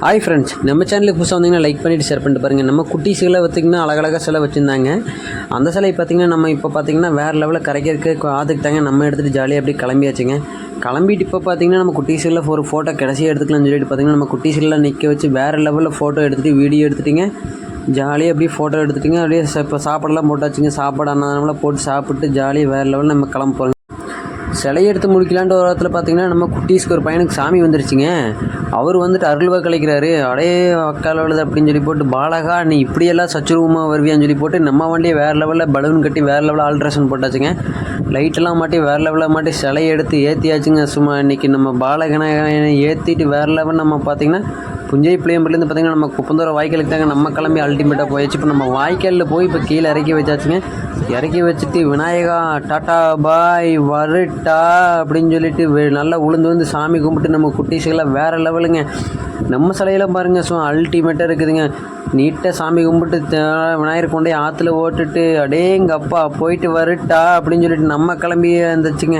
Hi friends நம்ம சேனலுக்கு புதுசாக வந்தீங்கன்னா லைக் பண்ணிவிட்டு ஷேர் பண்ணிட்டு பாருங்கள் நம்ம குட்டீஸுகளை பார்த்திங்கன்னா அழகழகாக சிலை வச்சுருந்தாங்க. அந்த சிலை பார்த்திங்கன்னா நம்ம இப்போ பார்த்திங்கன்னா வேறு லெவலில் கரைக்கிறதுக்கு ஆதுக்கு நம்ம எடுத்துகிட்டு ஜாலியாக அப்படியே கிளம்பியாச்சுங்க. கிளம்பிட்டு இப்போ பார்த்திங்கன்னா நம்ம குட்டீஸுகளில் ஒரு ஃபோட்டோ கடைசியாக எடுத்துக்கலாம்னு சொல்லிட்டு பார்த்திங்கன்னா நம்ம குட்டீஸுகளில் நிற்க வச்சு வேறு லெவலில் ஃபோட்டோ எடுத்துகிட்டு வீடியோ எடுத்துட்டிங்க ஜாலியாக அப்படியே ஃபோட்டோ எடுத்துட்டிங்க அப்படியே இப்போ சாப்பாடெல்லாம் போட்டாச்சுங்க. சாப்பாடு அன்னதானம்லாம் போட்டு சாப்பிட்டு ஜாலியாக வேறு லெவலில் நம்ம கிளம்ப போகிறோம் சிலையை எடுத்து முடிக்கலான்ற ஒரு இடத்துல பார்த்தீங்கன்னா நம்ம குட்டீஸ்க்கு ஒரு பையனுக்கு சாமி வந்துருச்சுங்க. அவர் வந்துட்டு அருள்வா கலைக்கிறாரு. அடே அக்கால் வளது அப்படின்னு சொல்லி போட்டு பாலகா நீ இப்படியெல்லாம் சச்சுருவமாக வருவியான்னு சொல்லி போட்டு நம்ம வண்டியை வேறு லெவலில் பலூன் கட்டி வேறு லெவலில் ஆல்ட்ரேஷன் போட்டாச்சுங்க. லைட்டெல்லாம் மாட்டி வேறு லெவலில் மாட்டி சிலையை எடுத்து ஏற்றியாச்சுங்க சும்மா இன்னைக்கு நம்ம பாலகனை ஏற்றிட்டு வேறு லெவல் நம்ம பார்த்தீங்கன்னா புஞ்சை புளியம்பலேருந்து பார்த்தீங்கன்னா நம்ம குப்பந்தூர வாய்க்காலுக்கு தாங்க நம்ம கிளம்பி அல்டிமேட்டாக போயாச்சு. இப்போ நம்ம வாய்க்காலில் போய் இப்போ கீழே இறக்கி வச்சாச்சுங்க. இறக்கி வச்சுட்டு விநாயகா டாட்டா பாய் வருட்டா அப்படின்னு சொல்லிட்டு வெ- நல்லா உளுந்து வந்து சாமி கும்பிட்டு நம்ம குட்டீஸுக்கெல்லாம் வேறு லெவலுங்க. நம்ம சிலையெல்லாம் பாருங்கள் ஸோ அல்டிமேட்டாக இருக்குதுங்க. நீட்டாக சாமி கும்பிட்டு விநாயகர் கொண்டே ஆற்றுல ஓட்டுட்டு அடேங்கப்பா போயிட்டு வருட்டா அப்படின்னு சொல்லிட்டு நம்ம கிளம்பி வந்துச்சுங்க